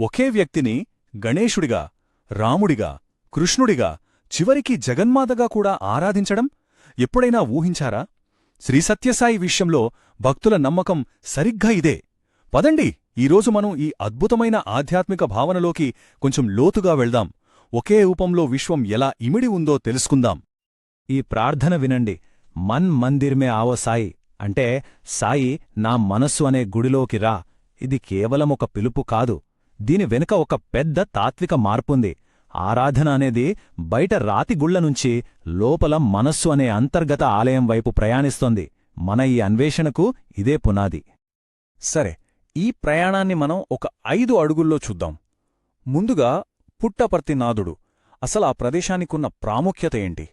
ఒకే వ్యక్తిని గణేశుడిగా రాముడిగా కృష్ణుడిగా చివరికి జగన్మాతగా కూడా ఆరాధించడం ఎప్పుడైనా ఊహించారా? శ్రీసత్యసాయి విషయంలో భక్తుల నమ్మకం సరిగ్గా ఇదే. పదండి ఈరోజు మనం ఈ అద్భుతమైన ఆధ్యాత్మిక భావనలోకి కొంచెం లోతుగా వెళ్దాం. ఒకే రూపంలో విశ్వం ఎలా ఇమిడి ఉందో తెలుసుకుందాం. ఈ ప్రార్థన వినండి. మన్ మందిర్మే ఆవో సాయి. అంటే సాయి నా మనస్సు అనే గుడిలోకి రా. ఇది కేవలం ఒక పిలుపు కాదు. దీని వెనుక ఒక పెద్ద తాత్విక మార్పుంది. ఆరాధన అనేది బయట రాతి గుళ్ళ నుంచి లోపల మనస్సు అనే అంతర్గత ఆలయం వైపు ప్రయాణిస్తోంది. మన ఈ అన్వేషణకు ఇదే పునాది. సరే ఈ ప్రయాణాన్ని మనం ఒక ఐదు అడుగుల్లో చూద్దాం. ముందుగా పుట్టపర్తినాథుడు అసలు ఆ ప్రదేశానికున్న ప్రాముఖ్యత ఏంటి?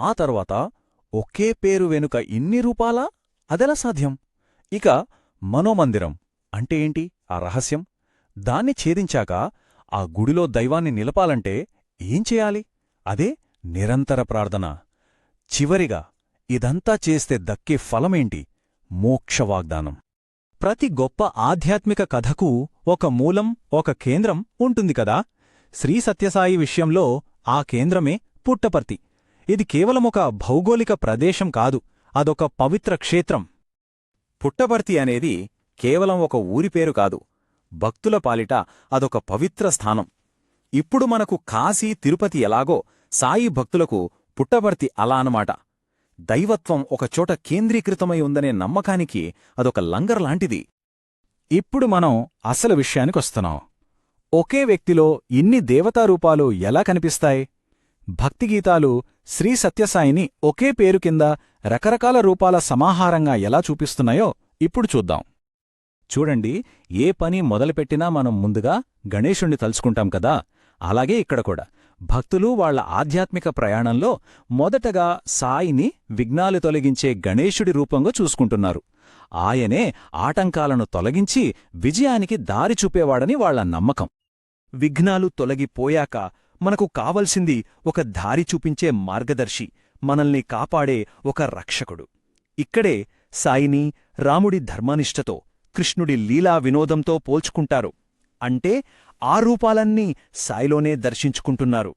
ఆ తర్వాత ఒకే పేరు వెనుక ఇన్ని రూపాలా? అదెలా సాధ్యం? ఇక మనోమందిరం అంటే ఏంటి? ఆ రహస్యం? దాన్ని ఛేదించాక ఆ గుడిలో దైవాన్ని నిలపాలంటే ఏం చేయాలి? అదే నిరంతర ప్రార్థన. చివరిగా ఇదంతా చేస్తే దక్కే ఫలమేంటి? మోక్షవాగ్దానం. ప్రతి గొప్ప ఆధ్యాత్మిక కథకు ఒక మూలం ఒక కేంద్రం ఉంటుంది కదా? శ్రీ సత్యసాయి విషయంలో ఆ కేంద్రమే పుట్టపర్తి. ఇది కేవలమొక భౌగోళిక ప్రదేశం కాదు అదొక పవిత్ర క్షేత్రం. పుట్టపర్తి అనేది కేవలం ఒక ఊరి పేరు కాదు భక్తుల పాలిట అదొక పవిత్ర స్థానం. ఇప్పుడు మనకు కాశీ తిరుపతి ఎలాగో సాయి భక్తులకు పుట్టబర్తి అలా అనమాట దైవత్వం ఒకచోట కేంద్రీకృతమై ఉందనే నమ్మకానికి అదొక లంగర్ లాంటిది. ఇప్పుడు మనం అసలు విషయానికొస్తున్నాం ఒకే వ్యక్తిలో ఇన్ని దేవతారూపాలు ఎలా కనిపిస్తాయి? భక్తిగీతాలు శ్రీ సత్యసాయిని ఒకే పేరు కింద రకరకాల రూపాల సమాహారంగా ఎలా చూపిస్తున్నాయో ఇప్పుడు చూద్దాం. చూడండి ఏ పని మొదలుపెట్టినా మనం ముందుగా గణేశుణ్ణి తలుచుకుంటాం కదా. అలాగే ఇక్కడ కూడా. భక్తులు వాళ్ళ ఆధ్యాత్మిక ప్రయాణంలో మొదటగా సాయిని విఘ్నాలు తొలగించే గణేశుడి రూపంగా చూసుకుంటున్నారు. ఆయనే ఆటంకాలను తొలగించి విజయానికి దారి చూపేవాడని వాళ్ళ నమ్మకం. విఘ్నాలు తొలగిపోయాక మనకు కావలసింది ఒక దారి చూపించే మార్గదర్శి మనల్ని కాపాడే ఒక రక్షకుడు. ఇక్కడే సాయిని రాముడి ధర్మనిష్టతో కృష్ణుడి లీలా వినోదంతో పోల్చుకుంటారు. అంటే ఆ రూపాలన్నీ సాయిలోనే దర్శించుకుంటున్నారు.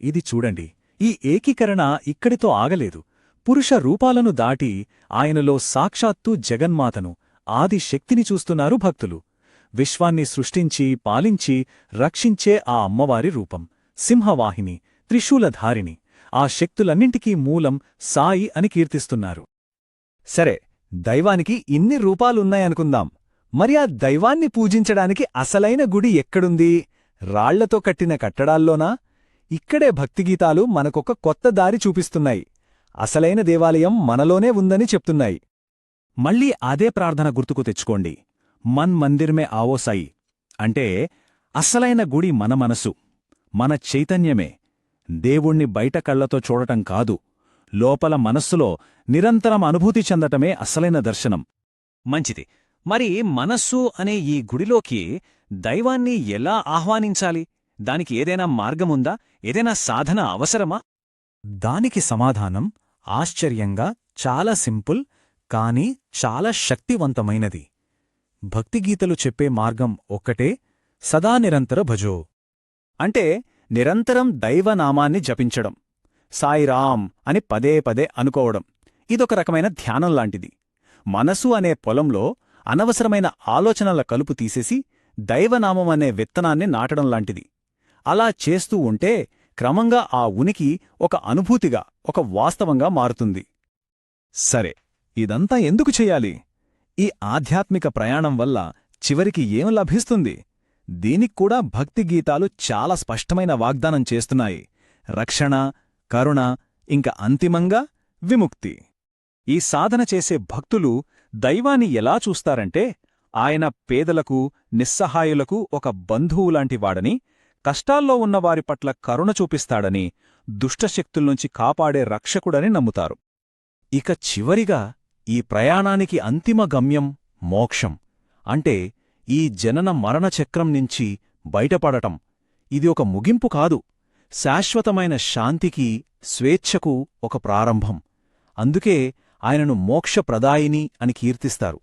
ఇది చూడండి. ఈ ఏకీకరణ ఇక్కడితో ఆగలేదు. పురుష రూపాలను దాటి ఆయనలో సాక్షాత్తు జగన్మాతను ఆది శక్తిని చూస్తున్నారు భక్తులు. విశ్వాన్ని సృష్టించి పాలించి రక్షించే ఆ అమ్మవారి రూపం సింహవాహిని త్రిశూలధారిణి ఆ శక్తులన్నింటికీ మూలం సాయి అని కీర్తిస్తున్నారు. సరే దైవానికి ఇన్ని రూపాలున్నాయనుకుందాం. మరి ఆ దైవాన్ని పూజించడానికి అసలైన గుడి ఎక్కడుంది? రాళ్ళతో కట్టిన కట్టడాల్లోనా? ఇక్కడే భక్తిగీతాలు మనకొక కొత్త దారి చూపిస్తున్నాయి. అసలైన దేవాలయం మనలోనే ఉందని చెప్తున్నాయి. మళ్ళీ అదే ప్రార్థన గుర్తుకు తెచ్చుకోండి. మన్ మందిర్మే ఆవో సాయి అంటే అసలైన గుడి మన మనసు మన చైతన్యమే. దేవుణ్ణి బయట కళ్ళతో చూడటం కాదు. లోపల మనస్సులో నిరంతరం అనుభూతి చెందటమే అసలైన దర్శనం. మంచిది. మరి మనస్సు అనే ఈ గుడిలోకి దైవాన్ని ఎలా ఆహ్వానించాలి? దానికి ఏదైనా మార్గముందా? ఏదైనా సాధన అవసరమా? దానికి సమాధానం ఆశ్చర్యంగా చాలా సింపుల్ కాని చాలా శక్తివంతమైనది. భక్తిగీతలు చెప్పే మార్గం ఒక్కటే సదా నిరంతర భజో. అంటే నిరంతరం దైవనామాన్ని జపించడం. సాయిరామ్ అని పదే పదే అనుకోవడం ఇదొక రకమైన ధ్యానం లాంటిది. మనసు అనే పొలంలో అనవసరమైన ఆలోచనల కలుపు తీసేసి దైవనామం అనే విత్తనాన్ని నాటడం లాంటిది. అలా చేస్తూ ఉంటే క్రమంగా ఆ ఉనికి ఒక అనుభూతిగా ఒక వాస్తవంగా మారుతుంది. సరే ఇదంతా ఎందుకు చెయ్యాలి ఈ ఆధ్యాత్మిక ప్రయాణం వల్ల చివరికి ఏం లభిస్తుంది? దీనిక్కూడా భక్తి గీతాలు చాలా స్పష్టమైన వాగ్దానం చేస్తున్నాయి. రక్షణ కరుణ ఇంక అంతిమంగా విముక్తి. ఈ సాధన చేసే భక్తులు దైవాన్ని ఎలా చూస్తారంటే ఆయన పేదలకు నిస్సహాయులకు ఒక బంధువులాంటివాడని కష్టాల్లో ఉన్నవారి పట్ల కరుణ చూపిస్తాడని దుష్టశక్తుల్నుంచి కాపాడే రక్షకుడని నమ్ముతారు. ఇక చివరిగా ఈ ప్రయాణానికి అంతిమ గమ్యం మోక్షం. అంటే ఈ జనన మరణ చక్రం నుంచి బయటపడటం. ఇది ఒక ముగింపు కాదు. శాశ్వతమైన శాంతికి స్వేచ్ఛకు ఒక ప్రారంభం. అందుకే ఆయనను మోక్షప్రదాయిని అని కీర్తిస్తారు.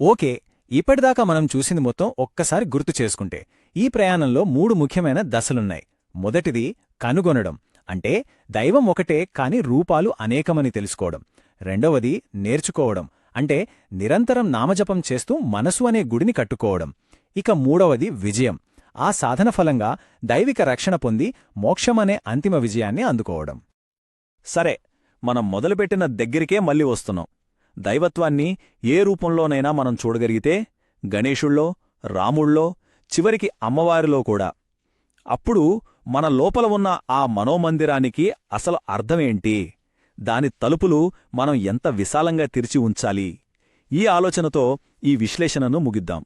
ఓకే ఇప్పటిదాకా మనం చూసింది మొత్తం ఒక్కసారి గుర్తు చేసుకుంటే ఈ ప్రయాణంలో మూడు ముఖ్యమైన దశలున్నాయి. మొదటిది కనుగొనడం అంటే దైవం ఒకటే కాని రూపాలు అనేకమని తెలుసుకోవడం. రెండవది నేర్చుకోవడం అంటే నిరంతరం నామజపం చేస్తూ మనసు అనే గుడిని కట్టుకోవడం. ఇక మూడవది విజయం ఆ సాధన ఫలంగా దైవిక రక్షణ పొంది మోక్షమనే అంతిమ విజయాన్ని అందుకోవడం. సరే మనం మొదలుపెట్టిన దగ్గరికే మళ్ళీ వస్తున్నాం. దైవత్వాన్ని ఏ రూపంలోనైనా మనం చూడగలిగితే గణేశుళ్ళో రాముళ్ళో చివరికి అమ్మవారిలో కూడా. అప్పుడు మన లోపల ఉన్న ఆ మనోమందిరానికి అసలు అర్థమేంటి? దాని తలుపులు మనం ఎంత విశాలంగా తెరిచి ఉంచాలి? ఈ ఆలోచనతో ఈ విశ్లేషణను ముగిద్దాం.